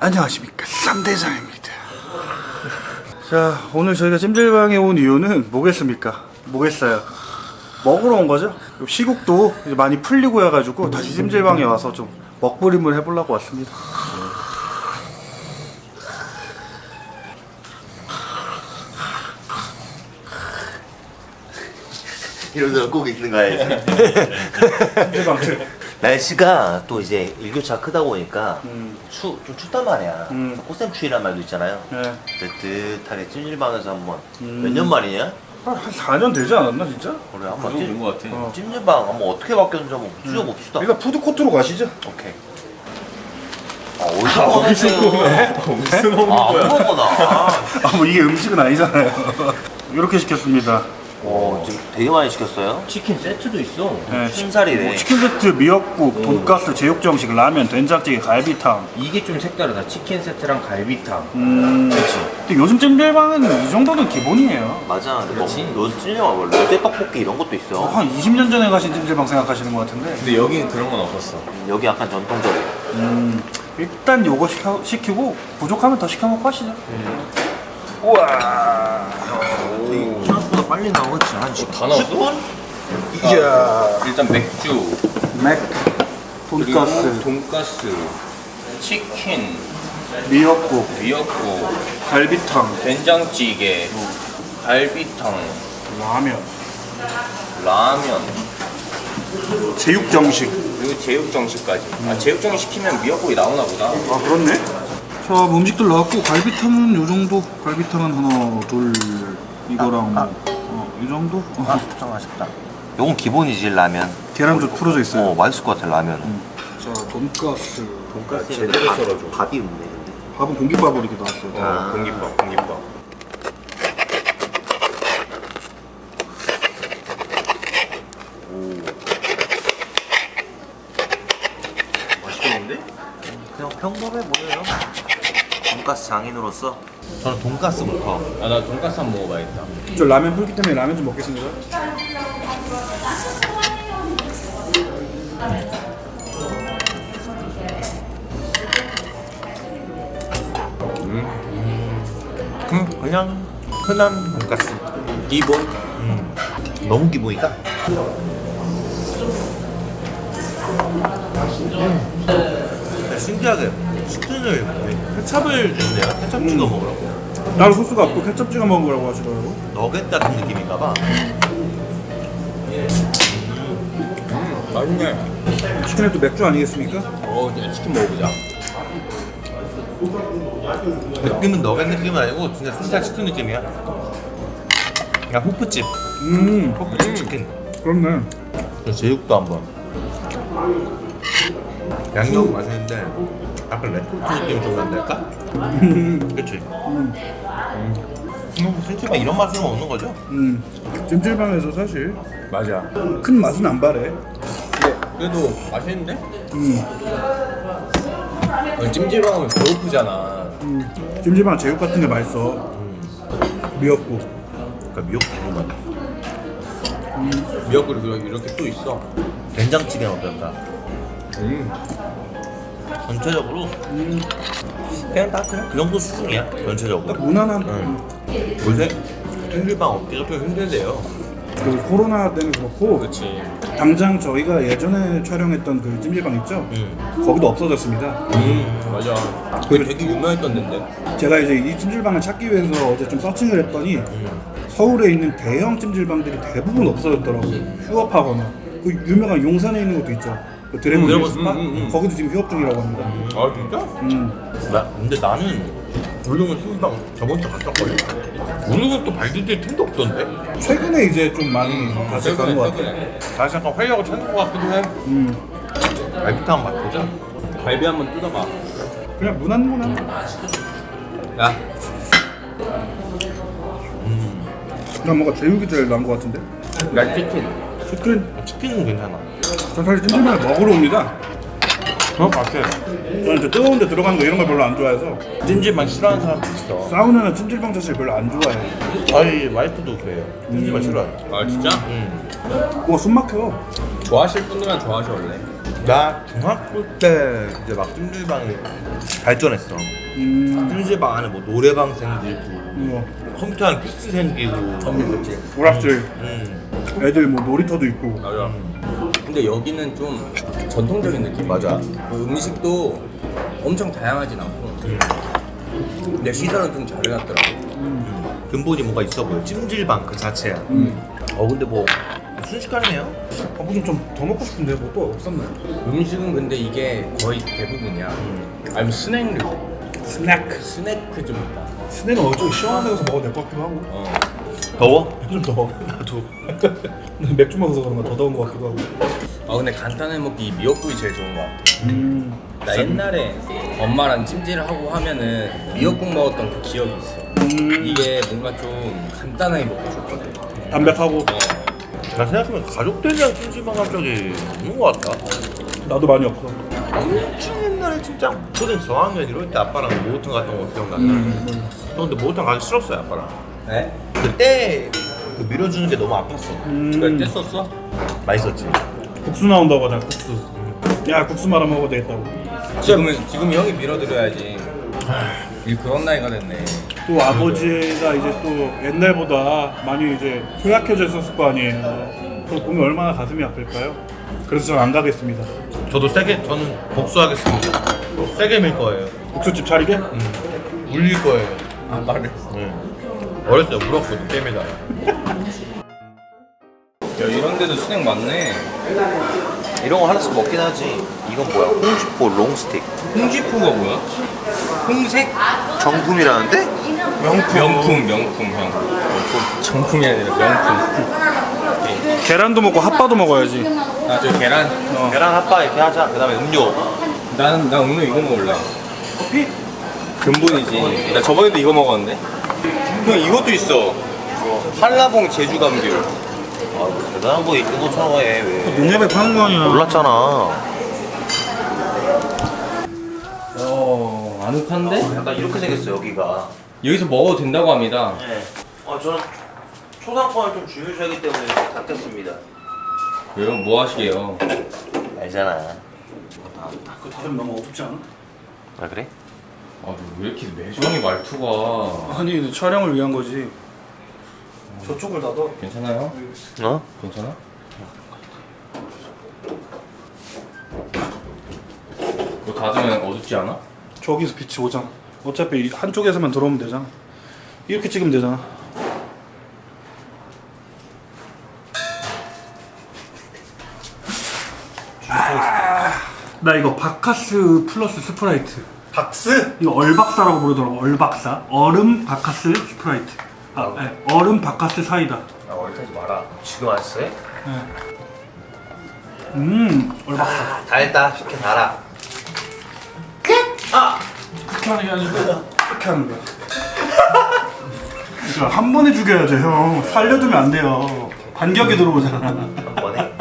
안녕하십니까 쌈대장입니다 자 오늘 저희가 찜질방에 온 이유는 뭐겠습니까 뭐겠어요 먹으러 온 거죠 시국도 이제 많이 풀리고 해가지고 다시 찜질방에 와서 좀 먹부림을 해보려고 왔습니다 이런 데꼭 있는 거야지. 찜질방 틀 날씨가 또 이제 일교차 크다 보니까 음. 추, 좀 춥단 말이야. 음. 꽃샘추위란 말도 있잖아요. 네. 뜨뜻하게 찜질방에서 한번 음. 몇 년 만이냐? 한 4년 되지 않았나 진짜? 우리 한번 찜, 것 같아. 어. 찜질방 한번 어떻게 바뀌었는지 한번 쭈져봅시다. 일단 푸드코트로 가시죠 오케이. 아, 어디서 먹는 무슨 먹는 아, 거야? 아무거나. 아 뭐 이게 음식은 아니잖아요 이렇게 시켰습니다 되게 많이 시켰어요. 치킨 세트도 있어. 네, 순살이네. 뭐 치킨 세트, 미역국, 돈가스, 제육정식, 라면, 된장찌개, 갈비탕 이게 좀 색다르다. 치킨 세트랑 갈비탕. 음... 그렇지. 근데 요즘 찜질방은 이 정도는 기본이에요 맞아. 근데 그렇지. 뭐, 너 찜질방 뭐 로제 떡볶이 이런 것도 있어. 한 20년 전에 가신 찜질방 생각하시는 것 같은데 근데 여기는 그런 건 없었어. 여기 약간 전통적이야. 음... 일단 요거 시켜, 시키고 부족하면 더 시켜 먹고 하시죠 우와 생각보다 빨리 나오겠지. 한 10, 다 나왔어? 10분? 이야. 일단 맥주, 맥, 그리고 돈가스, 돈가스, 치킨, 미역국, 미역국, 갈비탕, 된장찌개, 갈비탕, 라면, 라면, 제육정식. 그리고 제육정식까지. 아 제육정식 시키면 미역국이 나오나 보다. 아 그렇네. 자뭐 음식들 나왔고 갈비탕은 요 정도. 갈비탕은 하나 둘 이거랑 아, 뭐, 어, 이 정도? 아, 좀 아쉽다. 요건 기본이지, 라면. 계란도 풀어져 있어요 어, 맛있을 것 같아, 라면. 자 돈가스 돈가스 제대로 썰어줘. 밥이 없네, 근데. 밥은 공깃밥으로 이렇게 나왔어요 어, 아. 공깃밥, 공깃밥. 맛있겠는데? 그냥 평범해 보여요. 돈가스 장인으로서 저는 돈가스 부터 아 나 돈가스 한 번 먹어봐야겠다. 저 라면 불기 때문에 라면 좀 먹겠습니다 음, 그냥 흔한 돈가스 기본. 너무 기본이다 음. 신기하게 치킨을 케찹을 줬네요? 케찹 찍어 먹으라고. 따로 소스가 없고 케첩 찍어 먹으라고 하시더라고. 너겟 같은 느낌인가 봐. 맛있네. 치킨에 또 맥주 아니겠습니까? 어, 이제 치킨 먹어보자. 느낌은 너겟 느낌은 아니고 진짜 순살 치킨 느낌이야. 그냥 호프집. 음. 호프집 치킨. 그렇네. 저 제육도 한번. 양념 맛있는데 약간 레토르트 느낌이 좀 난달까? 그치? 음. 순치만 이런 맛으로 먹는 거죠? 음 찜질방에서 사실 맞아. 큰 맛은 안 바래 근데 그래도 맛있는데? 음, 어, 찜질방은 배고프잖아. 음. 찜질방 제육 같은 게 맛있어 미역국 그러니까 미역국 너무 맛있어 미역국이 그렇게- 이렇게 또 있어. 된장찌개는 어떨까? 음. 전체적으로 음, 그냥 딱 그냥 그 정도 수준이야 전체적으로 딱 무난한 응. 요새 찜질방 얻기가 좀 힘들대요 그 코로나 때는 그렇고 그렇지. 당장 저희가 예전에 촬영했던 그 찜질방 있죠? 응. 거기도 없어졌습니다 음, 맞아. 그게 되게 유명했던 데인데. 제가 이제 이 찜질방을 찾기 위해서 어제 좀 서칭을 했더니 응. 서울에 있는 대형 찜질방들이 대부분 없어졌더라고 휴업하거나 그 유명한 용산에 있는 것도 있죠 그 드래곤 음, 힐 드래곤 스파 음, 음, 음. 거기도 지금 휴업 중이라고 합니다 아, 진짜? 음. 나, 근데 나는 우리는 찜질방 저번 주에 갔었거든. 오늘은 또 발디딜 틈도 없던데? 최근에 이제 좀 많이 다시 가는 것 같아요 다시 약간 활력을 찾는 것 같기도 해. 음. 갈비탕 맛보자 갈비 한번 뜯어봐. 그냥 무난무난 야, 음. 그냥 뭔가 제육이 제일 나은 것 같은데 난 치킨. 치킨 치킨은 괜찮아 전 사실 찜질방에 먹으러 옵니다 것 같아. 저는 저 뜨거운 데 들어가는 거 이런 걸 별로 안 좋아해서 찜질방 싫어하는 사람도 있어. 사우나나 찜질방 자체를 별로 안 좋아해 저희 와이프도 그래요 찜질방 싫어해 아, 진짜? 음. 그거 숨 막혀 좋아하실 분들은 좋아하셔, 원래. 나 중학교 때 이제 막 찜질방이 발전했어. 음. 찜질방 안에 뭐 노래방 생기고 뭐 컴퓨터 안 키스 생기고. 오락실 음. 애들 뭐 놀이터도 있고 맞아. 근데 여기는 좀 전통적인 느낌. 맞아. 그 음식도 엄청 다양하진 않고. 근데 시설은 좀 잘 해놨더라고. 근본이 뭔가 있어 보여. 찜질방 그 자체야. 음. 어 근데 뭐 순식간이네요. 아, 뭐좀 좀더 먹고 싶은데 뭐 또 없었나요? 음식은 근데 이게 거의 대부분이야. 아니면 스낵류. 스낵 스낵 좀 있다. 스낵은 어좀 시원한 데 가서 먹어도 될 것 같기도 하고 어. 더워? 좀 더워 나도 맥주 먹어서 그런가 더 더운 것 같기도 하고 아 근데 간단하게 먹기 이 미역국이 제일 좋은 것 같아. 음. 나 옛날에 엄마랑 찜질을 하고 하면은 미역국 먹었던 그 기억이 있어. 음. 이게 뭔가 좀 간단하게 먹고 좋거든. 담백하고 어. 나 생각해보면 가족들이랑 찜질방 간 적이 없는 것 같다. 나도 많이 없어 엄청 옛날에 진짜 초등 저학년 이럴 때 아빠랑 모호탕 갔던 거 기억난다. 음. 저 근데 모호탕 가기 싫었어요 아빠랑. 네? 그때 그 밀어주는 게 너무 아팠어. 음. 뗐었어? 맛있었지. 국수 나온다고 하잖아 국수 야 국수 말아 먹어도 되겠다고 지금은 지금 형이 밀어드려야지. 이 그런 나이가 됐네. 또 아버지가 이제 또 옛날보다 많이 이제 소약해져 있었을 거 아니에요 그걸 보면 얼마나 가슴이 아플까요? 그래서 저는 안 가겠습니다 저도 세게 저는 복수하겠습니다. 세게 밀 거예요. 국수집 차리게? 울릴 거예요. 아빠를. 네. 어렸을 때 울었거든 게임에다. 야 이런 데도 스낵 많네. 이런 거 하나씩 먹긴 하지. 이건 뭐야? 홍주포 롱스틱. 홍지포가 뭐야? 홍색? 정품이라는데? 명품. 명품 명품 형. 명품. 정품이 아니라 명품. 계란도 먹고 핫바도 먹어야지 아저 계란. 계란 핫바 이렇게 하자. 그 다음에 음료. 나는 나 오늘 이거 먹을래. 커피? 근본이지. 나 저번에도 이거 먹었는데. 형 이것도 있어. 한라봉 제주 감귤. 아, 뭐 대단한 거 있는 것처럼 해 왜? 농협에 파는 거 아니야 몰랐잖아. 어 아늑한데? 약간 이렇게 생겼어 여기가. 여기서 먹어도 된다고 합니다. 네. 어 저는 초상권을 좀 중요시하기 때문에 닦였습니다. 왜요? 뭐 하시게요? 알잖아. 그 다들 너무 어둡지 않아? 아 그래? 아, 왜 이렇게 매정이 말투가 아니 근데 촬영을 위한 거지 저쪽을 닫아 괜찮아요? 어? 괜찮아? 그거 닫으면 어둡지 않아? 저기서 빛이 오잖아 어차피 이 한쪽에서만 들어오면 되잖아 이렇게 찍으면 되잖아 아, 나 이거 바카스 플러스 스프라이트 박스? 이거 얼박사라고 부르더라고 얼박사 얼음 바카스 스프라이트 아, 네. 얼음 바카스 사이다 아 얼타지 마라. 지금 왔어요? 음 얼박사 아, 달다. 쉽게 달아. 그렇게 하는 게 아니고 이렇게 하는 거야 그러니까 한 번에 죽여야죠 형 살려두면 안 돼요 반격이 들어오잖아 한 번에.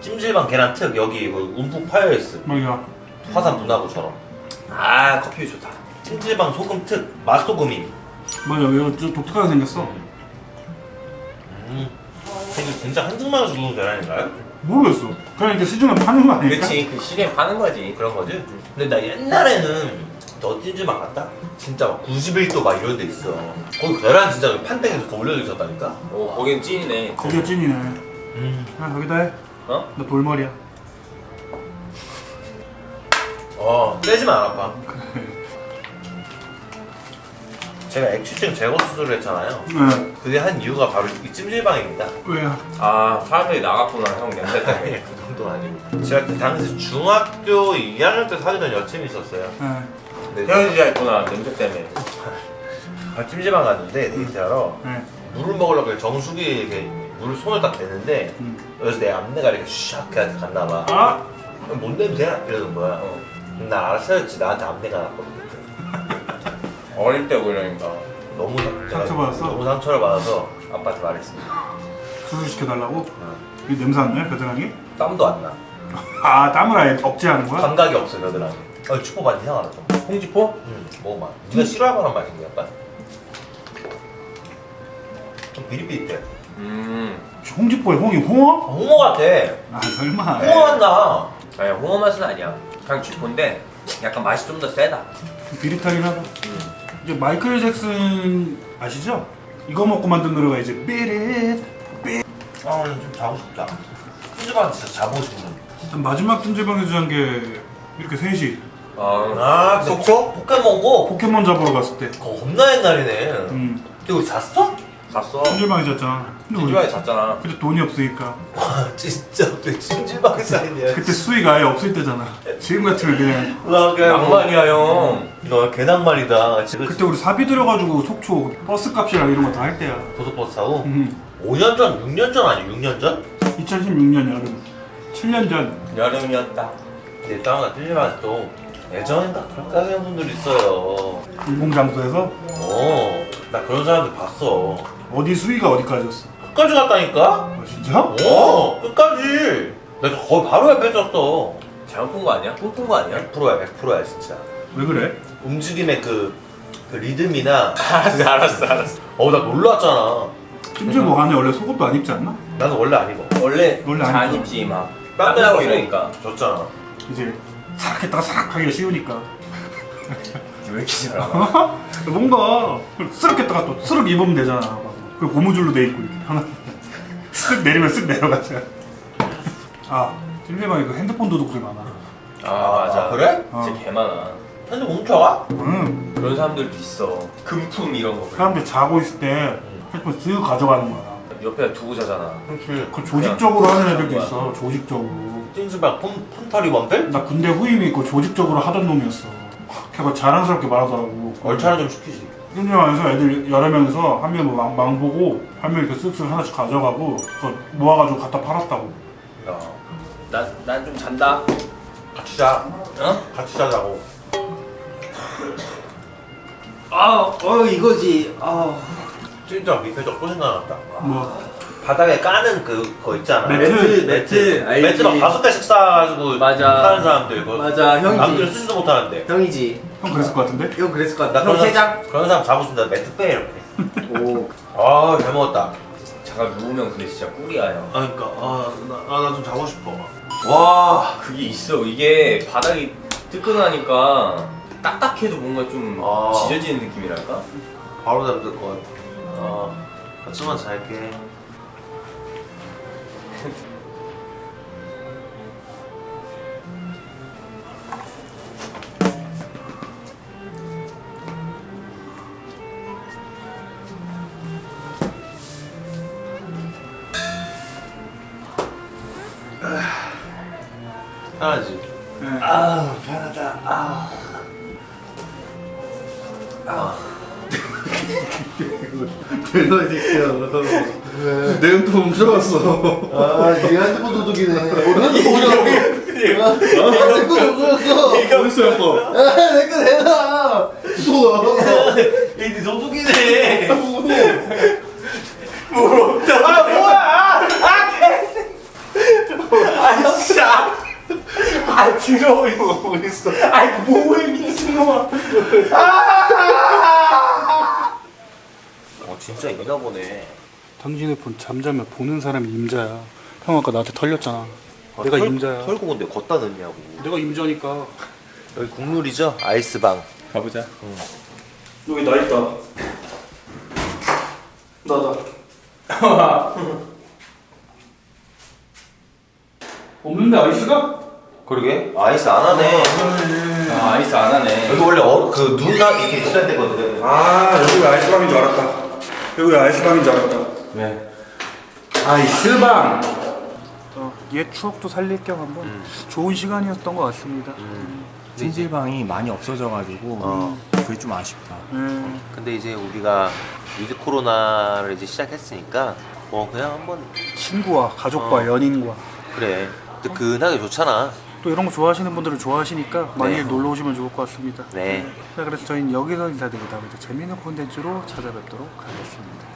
찜질방 계란 특 여기 뭐 움푹 파여 있어. 맞아 화산 문화구처럼. 아 커피 좋다. 찜질방 소금 특 맛소금이. 맞아 이거 좀 독특하게 생겼어 음. 이게 진짜 한증만 주는 계란인가요? 모르겠어 그냥 이렇게 시중에 파는 거 아닐까? 그 시계에 파는 거지 그런 거지? 근데 나 옛날에는 저 찜질방 갔다? 진짜 막 91도 막 이런 데 있어. 거기 계란 진짜 판때기에서 더 올려져 있었다니까? 어 거긴 찐이네 거기가 찐이네 음. 야 여기다 해나 어? 돌머리야 어, 떼지만 안 아파. 제가 액취증 제거 수술을 했잖아요. 네 그게 한 이유가 바로 이 찜질방입니다. 왜요? 아 사람들이 나갔구나 형 냄새 때문에 그 정도는 아니고. 제가 그 당시 중학교 2학년 때 사귀던 여친이 있었어요. 네 근데 헤어지자 했구나 냄새 때문에 아, 찜질방 갔는데 데이트하러 네. 물을 먹으려고 해. 정수기에 이렇게 물을 손을 딱 대는데 음. 여기서 내 앞내가 이렇게 샥 그냥 갔나 봐. 아! 뭔 냄새야? 이러는 거야. 어. 난 알았어야지. 나한테 앞내가 났거든. 어릴 때 그러니까 너무 상- 제가 상처받았어? 너무 상처를 받아서 아빠한테 말했습니다. 수술 시켜달라고? 이 냄새 안 나요 겨드랑이? 땀도 안 나. 아 땀을 아예 억제하는 거야? 감각이 없어 겨드랑이. 어, 추포 맛 이상하다 좀. 홍지포? 응, 먹어봐. 네가 싫어할 만한 맛인데 약간. 좀 비릿비릿해. 음 홍지포에 홍이 홍어? 아, 홍어 같아. 아 설마 홍어 맛 나. 아니 홍어 맛은 아니야. 그냥 쥐포인데 약간 맛이 좀 더 세다. 비릿하긴 하다. 이제 마이클 잭슨 아시죠? 이거 먹고 만든 노래가 이제 삐릿 아 오늘 좀 자고 싶다 찜질방 진짜 자고 싶은데 마지막 찜질방에서 잔 게 이렇게 셋이 아, 아 속초? 포켓몬고? 포켓몬 잡으러 갔을 때 겁나 옛날이네 음, 근데 우리 잤어? 갔어. 찜질방에 잤잖아. 근데 우리 찜질방에 잤잖아. 그때 돈이 없으니까 와 진짜 왜 찜질방에 쌓이냐 그때 수익 아예 없을 때잖아. 지금 같으면 그냥 와 그냥 뭐- 낭만이야 형. 너 개낭만이다 지금 그때 우리 사비 들여가지고 속초 버스 값이랑 이런 거 다 할 때야. 고속버스 타고 음, 5년 전, 6년 전 아니 6년 전? 2016년 여름, 7년 전. 여름이었다. 내 땅가 찜질방에 또 예전인가 그런 가게 분들 있어요 인공장소에서 어 나 그런 사람들 봤어 어디 수위가 어디까지였어? 끝까지 갔다니까? 아, 진짜? 어 끝까지 내가 거의 바로 옆에 있었어 잘못 본 거 아니야? 꿈꾼 거 아니야? 100%야 100%야 진짜 왜 그래? 움직임의 그, 그 리듬이나 알았어 알았어 알았어. 어나 놀랐잖아 찜질방 안에 원래 속옷도 안 입지 않나? 나는 원래 안 입어 원래 원래 잘 아니죠. 입지 막. 땀나고 이러니까. 졌잖아 이제 사락했다가 사락하기가 쉬우니까 왜 이렇게 잘 알아? 뭔가 쓰럽겠다가 또 쓰럽 입으면 되잖아 그 고무줄로 돼 있고 이렇게 하나 쓱 내리면 쓱 내려가잖아 아 찜질방에 그 핸드폰 도둑들 많아 아 맞아. 그래? 어. 진짜 개 많아. 핸드 훔쳐가? 응 그런 사람들도 있어. 금품 이런 거. 사람들 자고 있을 때 핸드폰 쓱 가져가는 거야 옆에 두고 자잖아. 그렇지 그 조직적으로 하는 애들도. 있어 조직적으로 찜질방 폰, 폰타리범들? 나 군대 후임이 있고 조직적으로 하던 놈이었어 걔가 자랑스럽게 말하더라고 얼차려 좀 시키지 찜질방에서 애들 여러 명이서 한 명이 망, 망 보고 한 명이 이렇게 쓱쓱 하나씩 가져가고 그거 모아가지고 갖다 팔았다고 야 난난 좀 잔다. 같이 자 어? 같이 자자고 아, 어 이거지. 아. 찜질방 밑에 저또 생각났다 뭐 바닥에 까는 그, 거 있잖아 매트, 매트, 알지. 매트 막 다섯 개씩 쌓아가지고 맞아. 하는 사람들 그거 맞아, 형이지. 남들은 쓰지도 못하는데 형이지. 형 그랬을 것 같은데? 형 그랬을 것나 같다. 그런 형세 사람- 장. 그런 사람 싶다 매트 빼 이렇게 오. 아 잘 먹었다 잠깐 누우면 근데 진짜 꿀이야 형. 아 그니까 아나 좀 자고 싶어 와 그게 있어. 이게 바닥이 뜨끈하니까 딱딱해도 뭔가 좀 아. 지져지는 느낌이랄까? 바로 잠들 것 같아 아 아침만 잘게 편하지? 아 편하다. 아. 대박 이 새끼야 내 핸드폰 훔쳐갔어 아, 네 핸드폰 도둑이네. 오늘 핸드폰 보자고. 내 핸드폰 없어졌어. 어딨어 형 아, 내거 내놔. 무서워. 이게 도둑이네 아 뭐야? 아 개새. 아 진짜. 아 더러워 이거 뭐겠어? 아 뭐해 미친놈아. 어 진짜 있나 보네 당신의 폰 잠자면 보는 사람이 임자야. 형 아까 나한테 털렸잖아. 내가 털- 임자야. 털고 근데 걷다 넣냐고. 내가 임자니까. 여기 국룰이죠? 아이스방. 가보자. 여기 나 있다. 나다 없는데 아이스가? 그러게. 아이스 안 하네. 아 아이스 안 하네. 여기 원래 어, 그 눈 나 이렇게 있어야 되거든. 아 여기가 아이스방인 줄 알았다 여기가 아이스방인 줄 알았다 왜? 아이스방 어, 옛 추억도 살릴 겸 한번 좋은 시간이었던 것 같습니다 찜질방이 많이 없어져가지고 어. 그게 좀 아쉽다. 네. 근데 이제 우리가 위드 코로나를 이제 시작했으니까 뭐 그냥 한번 친구와 가족과 어. 연인과 그래 뜨끈하게 좋잖아 또 이런 거 좋아하시는 분들은 좋아하시니까 많이 네. 놀러 오시면 좋을 것 같습니다 네. 자 그래서 저희는 여기서 인사드리고 다음에 또 재밌는 콘텐츠로 찾아뵙도록 하겠습니다